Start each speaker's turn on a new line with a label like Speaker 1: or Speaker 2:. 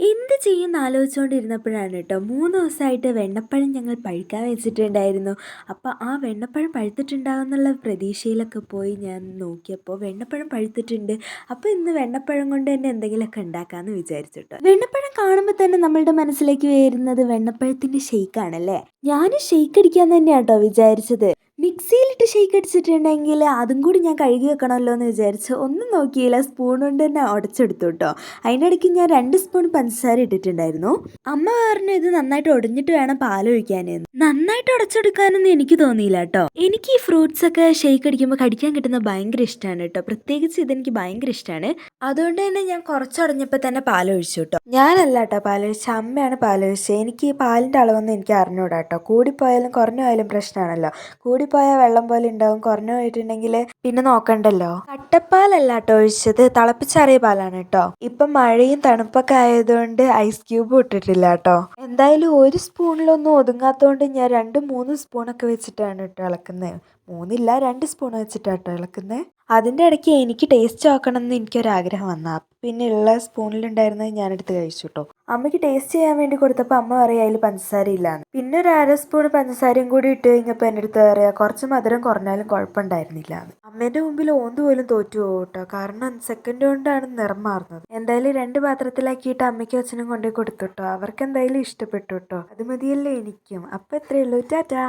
Speaker 1: എന്ത് ചെയ്യുമെന്ന് ആലോചിച്ചുകൊണ്ടിരുന്നപ്പോഴാണ് കേട്ടോ. മൂന്ന് ദിവസമായിട്ട് വെണ്ണപ്പഴം ഞങ്ങൾ പഴുക്കാൻ വെച്ചിട്ടുണ്ടായിരുന്നു. അപ്പോൾ ആ വെണ്ണപ്പഴം പഴുത്തിട്ടുണ്ടാകും എന്നുള്ള പ്രതീക്ഷയിലൊക്കെ പോയി ഞാൻ നോക്കിയപ്പോൾ വെണ്ണപ്പഴം പഴുത്തിട്ടുണ്ട്. അപ്പോൾ ഇന്ന് വെണ്ണപ്പഴം കൊണ്ട് തന്നെ എന്തെങ്കിലുമൊക്കെ ഉണ്ടാക്കാമെന്ന് വിചാരിച്ചു കേട്ടോ. വെണ്ണപ്പഴം കാണുമ്പോൾ തന്നെ നമ്മളുടെ മനസ്സിലേക്ക് വരുന്നത് വെണ്ണപ്പഴത്തിന്റെ ഷെയ്ക്കാണല്ലേ ഞാൻ ഷെയ്ക്ക് അടിക്കാൻ തന്നെയാണ് കേട്ടോ വിചാരിച്ചത് മിക്സിയിലിട്ട് ഷെയ്ക്ക് അടിച്ചിട്ടുണ്ടെങ്കിൽ അതും കൂടി ഞാൻ കഴുകി വെക്കണമല്ലോ എന്ന് വിചാരിച്ച് ഒന്നും നോക്കിയില്ല. സ്പൂൺ കൊണ്ട് തന്നെ ഉടച്ചെടുത്തു കേട്ടോ അതിന്റെ ഇടയ്ക്ക് ഞാൻ രണ്ട് സ്പൂൺ പഞ്ചസാര ഇട്ടിട്ടുണ്ടായിരുന്നു. അമ്മ പറഞ്ഞു ഇത് നന്നായിട്ട് ഒടിഞ്ഞിട്ട് വേണം പാലൊഴിക്കാനെന്ന് നന്നായിട്ട് ഉടച്ചെടുക്കാനൊന്നും എനിക്ക് തോന്നിയില്ല കേട്ടോ എനിക്ക് ഈ ഫ്രൂട്ട്സ് ഒക്കെ ഷെയ്ക്ക് അടിക്കുമ്പോൾ കടിക്കാൻ കിട്ടുന്നത് ഭയങ്കര ഇഷ്ടമാണ് കേട്ടോ. പ്രത്യേകിച്ച് ഇതെനിക്ക് ഭയങ്കര ഇഷ്ടമാണ് അതുകൊണ്ട് തന്നെ ഞാൻ കുറച്ചടഞ്ഞപ്പോൾ തന്നെ പാലൊഴിച്ചു കേട്ടോ ഞാനല്ല കേട്ടോ പാലൊഴിച്ച അമ്മയാണ് പാലൊഴിച്ചത്. എനിക്ക് ഈ പാലിന്റെ അളവൊന്നും എനിക്ക് അറിഞ്ഞൂടാ കേട്ടോ കൂടിപ്പോയാലും കുറഞ്ഞു പോയാലും പ്രശ്നമാണല്ലോ. കൂടിപ്പോയാൽ വെള്ളം പോലെ ഉണ്ടാവും. കുറഞ്ഞു പോയിട്ടുണ്ടെങ്കിൽ പിന്നെ നോക്കണ്ടല്ലോ. കട്ടപ്പാലല്ല കേട്ടോ ഒഴിച്ചത്. തിളപ്പിച്ചാറിയ പാലാണ് കേട്ടോ. ഇപ്പം മഴയും തണുപ്പൊക്കെ ആയതുകൊണ്ട് ഐസ് ക്യൂബ് ഇട്ടിട്ടില്ല കേട്ടോ എന്തായാലും ഒരു സ്പൂണിലൊന്നും ഒതുങ്ങാത്തതുകൊണ്ട് ഞാൻ രണ്ട് മൂന്ന് സ്പൂണൊക്കെ വെച്ചിട്ടാണ് കേട്ടോ ഇളക്കുന്നത്. മൂന്നില്ല രണ്ട് സ്പൂൺ വെച്ചിട്ടാണ് കേട്ടോ ഇളക്കുന്നത്. അതിന്റെ ഇടയ്ക്ക് എനിക്ക് ടേസ്റ്റ് നോക്കണം എന്ന് എനിക്കൊരാഗ്രഹം. വന്നാൽ അപ്പം പിന്നെ ഉള്ള സ്പൂണിലുണ്ടായിരുന്നത് ഞാനെടുത്ത് കഴിച്ചു കേട്ടോ അമ്മയ്ക്ക് ടേസ്റ്റ് ചെയ്യാൻ വേണ്ടി കൊടുത്തപ്പോൾ അമ്മ പറയാം അതിൽ പഞ്ചസാര ഇല്ലാന്ന്. പിന്നെ ഒരു അര സ്പൂൺ പഞ്ചസാരയും കൂടി ഇട്ട് കഴിഞ്ഞപ്പോൾ എന്റെ അടുത്ത് പറയാം കുറച്ച് മധുരം കുറഞ്ഞാലും കുഴപ്പമുണ്ടായിരുന്നില്ല അമ്മേന്റെ മുമ്പിൽ ഓന്ത് പോലും തോറ്റു കേട്ടോ കാരണം സെക്കൻഡ് കൊണ്ടാണ് നിറം മാറുന്നത്. എന്തായാലും രണ്ട് പാത്രത്തിലാക്കിയിട്ട് അമ്മയ്ക്കും അച്ഛനും കൊണ്ടുപോയി കൊടുത്തു കേട്ടോ അവർക്ക് എന്തായാലും ഇഷ്ടപ്പെട്ടു കേട്ടോ അത് മതിയല്ലോ എനിക്കും. അപ്പം എത്രയുള്ളൂ ടാറ്റാ.